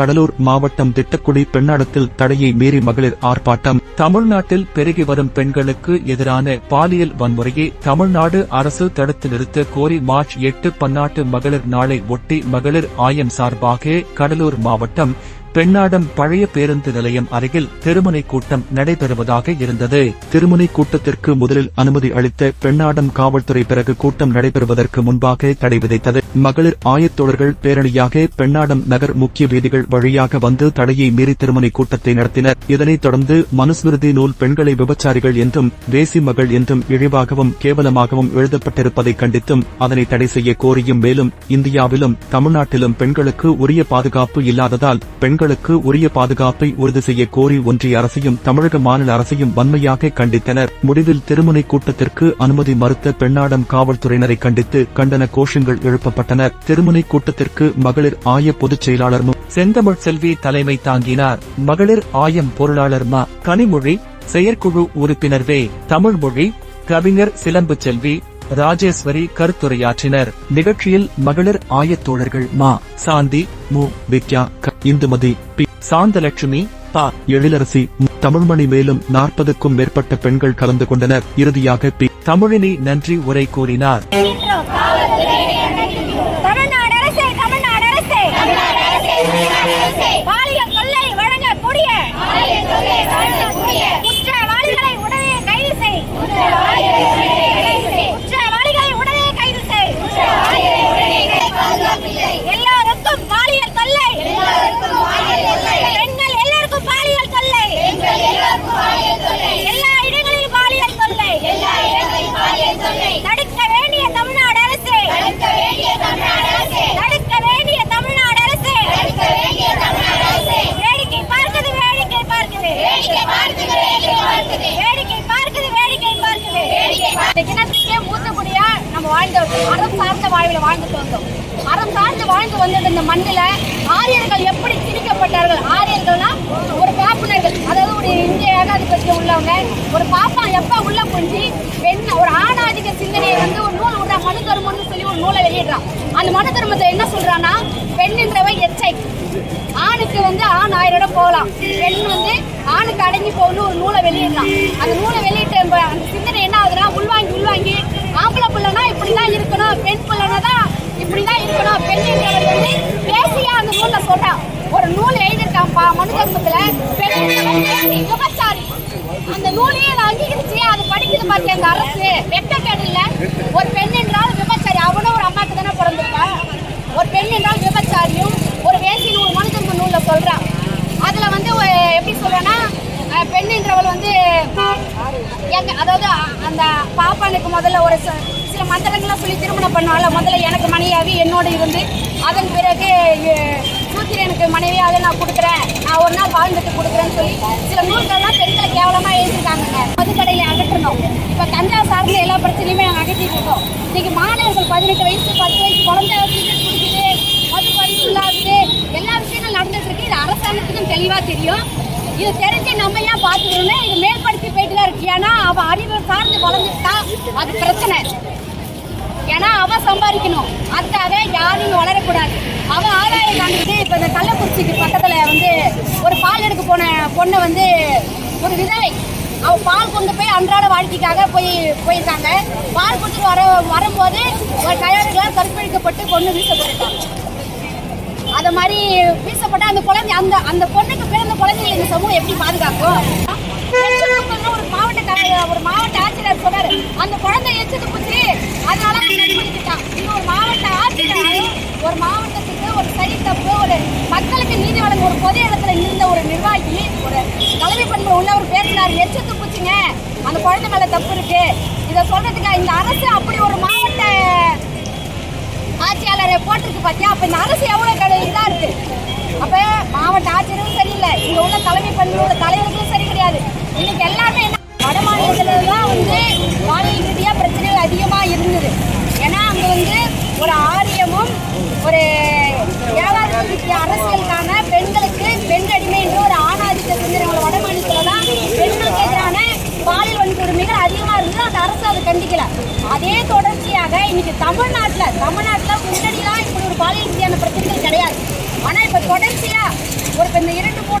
கடலூர் மாவட்டம் திட்டக்குடி பெண்ணாடத்தில் தடையை மீறி மகளிர் ஆர்ப்பாட்டம். தமிழ்நாட்டில் பெருகி வரும் பெண்களுக்கு எதிரான பாலியல் வன்முறையை தமிழ்நாடு அரசு தடுத்து நிறுத்த கோரி மார்ச் எட்டு பன்னாட்டு மகளிர் நாளை ஒட்டி மகளிர் ஆயம் சார்பாக கடலூர் மாவட்டம் பெண்ணாடம் பழைய பேருந்து நிலையம் அருகில் திருமுனை கூட்டம் நடைபெறுவதாக இருந்தது. திருமுனை கூட்டத்திற்கு முதலில் அனுமதி அளித்த பெண்ணாடம் காவல்துறை பிறகு கூட்டம் நடைபெறுவதற்கு முன்பாக தடை விதித்தது. மகளிர் ஆயத்தோழர்கள் பேரணியாக பெண்ணாடம் நகர் முக்கிய வீதிகள் வழியாக வந்து தடையை மீறி திருமுனை கூட்டத்தை நடத்தினர். இதனைத் தொடர்ந்து மனுஸ்மிருதி நூல் பெண்களை விபச்சாரிகள் என்றும் தேசி மகள் என்றும் இழிவாகவும் கேவலமாகவும் எழுதப்பட்டிருப்பதை கண்டித்தும் அதனை தடை செய்ய கோரியும் மேலும் இந்தியாவிலும் தமிழ்நாட்டிலும் பெண்களுக்கு உரிய பாதுகாப்பு இல்லாததால் பெண்களுக்கு உரிய பாதுகாப்பை உறுதி செய்ய கோரி ஒன்றிய அரசையும் தமிழக மாநில அரசையும் வன்மையாக கண்டித்தனர். முடிவில் திருமுனை கூட்டத்திற்கு அனுமதி மறுத்த பெண்ணாடம் காவல்துறையினரை கண்டித்து கண்டன கோஷங்கள் எழுப்பப்பட்டன. திருமுனை கூட்டத்திற்கு மகளிர் ஆய பொதுச் செயலாளர் செந்தமிழ் செல்வி தலைமை தாங்கினார். மகளிர் ஆயம் பொருளாளர் மா. கனிமொழி செயற்குழு உறுப்பினர் வே. தமிழ்மொழி கவிஞர் சிலம்பு செல்வி ராஜேஸ்வரி கருத்துரையாற்றினர். நிகழ்ச்சியில் மகளிர் ஆயத்தோழர்கள் மா. சாந்தி மு. வித்யா க. இந்துமதி பி. சாந்தலட்சுமி பா எழிலரசி தமிழ்மணி மேலும் நாற்பதுக்கும் மேற்பட்ட பெண்கள் கலந்து கொண்டனர். இறுதியாக பி. தமிழினி நன்றி உரை கூறினார். இனத்துக்கே கிணத்துக்கே மூத்தபடியா நம்ம வாழ்ந்து அறம் சார்ந்த வாழ்வில் வாழ்ந்துட்டு வந்தோம். அறம் சார்ந்து வாழ்ந்து வந்தது இந்த மண்ணில் ஆரியர்கள் எப்படி திணிக்கப்பட்டார்கள் ஆரியர்கள்னா ஒரு பாப்புனர்கள் அதாவது ஒரு இந்திய ஏகாதிபத்தியம் உள்ளவங்க. ஒரு பாப்பா எப்போ உள்ள புரிஞ்சு பெண் ஒரு ஆணாதிக்க சிந்தனையை வந்து ஒரு நூல் விடுறா மனு தருமம்னு சொல்லி ஒரு நூலை வெளியிடுறான். அந்த மனு தர்மத்தை என்ன சொல்றான்னா பெண்ணுன்றவை எச்சை. ஆணுக்கு வந்து ஆண் ஆயிரோட போகலாம். பெண் வந்து ஆணுக்கு அடங்கி போகணும்னு ஒரு நூலை வெளியிடலாம் அந்த நூலை வெளியிட்ட அந்த சிந்தனை என்ன ஆகுதுன்னா உள்வாங்கி உள்வாங்கி ஆம்பளை பிள்ளைனா இப்படிதான் இருக்கணும் பெண் பிள்ளைனா தான் இப்படிதான் இருக்கணும் பெண் என்றவர் வந்து பேசியா அந்த நூல்ல சொல்றான் ஒரு நூல் எழுதியிருக்கான் பா மனு தர்மத்துல பெண் விபச்சாரி. அந்த நூலையே நான் அங்கீகரிச்சு அதை படிக்கிறது பார்த்தியா அந்த அரசு? வெட்ட இல்ல ஒரு பெண் என்றால் விபச்சாரி அவனும் ஒரு அம்மாக்கு தானே பிறந்திருக்கா? ஒரு பெண் என்றால் விபச்சாரியும் ஒரு வேசின்னு ஒரு மனுதர்ம நூல்ல சொல்றான் அதுல வந்து எப்படி சொல்றேன்னா பெண் என்றவள் வந்து எங்க அதாவது அந்த பாப்பானுக்கு முதல்ல ஒரு சில மந்திரங்கள்லாம் சொல்லி திருமணம் பண்ணுவாள் முதல்ல எனக்கு மனைவியாகி என்னோட இருந்து அதன் பிறகு சூத்திரனுக்கு மனைவியாக நான் நான் ஒரு நாள் வாழ்ந்துட்டு கொடுக்குறேன்னு சொல்லி சில நூல்கள்லாம் பெண்களை கேவலமாக எழுதிருக்காங்க மதுக்கடையில அகற்றணும். இப்போ கஞ்சா சார்ந்த எல்லா பிரச்சனையுமே நாங்கள் அகற்றிட்டு இருக்கோம். இன்றைக்கி மாணவர்கள் பதினெட்டு வயசு பத்து வயசு குழந்தை சிகரெட் குடிக்குது மது பரிசு இல்லாதது எல்லா விஷயங்களும் நடந்துட்டு இருக்கு. இது அரசாங்கத்துக்கும் தெளிவாக தெரியும். இது தெரிஞ்சு நம்ம ஏன் பார்த்துக்கணும்னா இது மேம்படுத்தி போயிட்டு தான் இருக்கு. ஏன்னா அவ அறிவு சார்ந்து வளர்ந்துட்டா அது பிரச்சனை. ஏன்னா அவன் சம்பாதிக்கணும். அதுக்காக யாரும் வளரக்கூடாது. அவன் ஆதாயம் காண்பிட்டு இப்போ இந்த கள்ளக்குறிச்சிக்கு பக்கத்துல வந்து ஒரு பால் எடுக்க போன பொண்ணை வந்து ஒரு விதவை. அவ பால் கொண்டு போய் அன்றாட வாழ்க்கைக்காக போய் போயிருக்காங்க. பால் கொடுத்துட்டு வர வரும்போது ஒரு கையாடுகளால் கற்பழிக்கப்பட்டு கொண்டு வீசப்பட்டிருக்காங்க. அதை மாதிரி வீசப்பட்ட அந்த குழந்தை அந்த அந்த பொண்ணுக்கு பிறந்த குழந்தைகளை இந்த சமூகம் எப்படி பாதுகாக்கும்? ஒரு மாவட்ட ஒரு மாவட்ட ஆட்சியர் சொன்னார். அந்த குழந்தை எச்சத்து போச்சு. அதனால அவன் நெருக்கடிக்கிட்டான் இது ஒரு மாவட்ட ஆட்சியர் ஒரு மாவட்டத்துக்கு ஒரு சரி தப்பு ஒரு மக்களுக்கு ஒரு பொது இடத்துல இருந்த ஒரு நிர்வாகி ஒரு தலைமை பண்பு உள்ளவர் பேசினார். எச்சத்து பூச்சிங்க. அந்த குழந்தை மேல தப்பு இருக்கு. இதை சொல்றதுக்கு இந்த அரசு அப்படி ஒரு மாவட்ட ஆட்சியாளரை போட்டிருக்கு பார்த்தியா அப்ப இந்த அரசு எவ்வளவு கடை இருக்கு? அப்ப மாவட்ட ஆட்சியரும் சரியில்லை. இங்க உள்ள தலைமை பண்புள்ள தலைவர்களும் சரி கிடையாது. இன்னைக்கு எல்லாமே என்ன வட தான் வந்து பாலியல் ரீதியா பிரச்சனைகள் அதிகமா இருந்தது. ஏன்னா அங்க வந்து ஒரு ஆரியமும் ஒரு ஏழாவது அரசியல் பெண்களுக்கு பெண் அடிமை என்ற ஒரு ஆணாதிக்க சிந்தனை உள்ள வட மாநிலத்துல தான் பெண்களுக்கு எதிரான பாலியல் வன்கொடுமைகள் அதிகமா இருந்தது அந்த அரசு அதை கண்டிக்கல. அதே தொடர்ச்சியாக இன்னைக்கு தமிழ்நாட்டுல தமிழ்நாட்டில் முன்னாடிலாம் இப்படி ஒரு பாலியல் ரீதியான பிரச்சனைகள் கிடையாது. ஆனா இப்ப தொடர்ச்சியா ஒரு இப்போ இந்த இரண்டு மூணு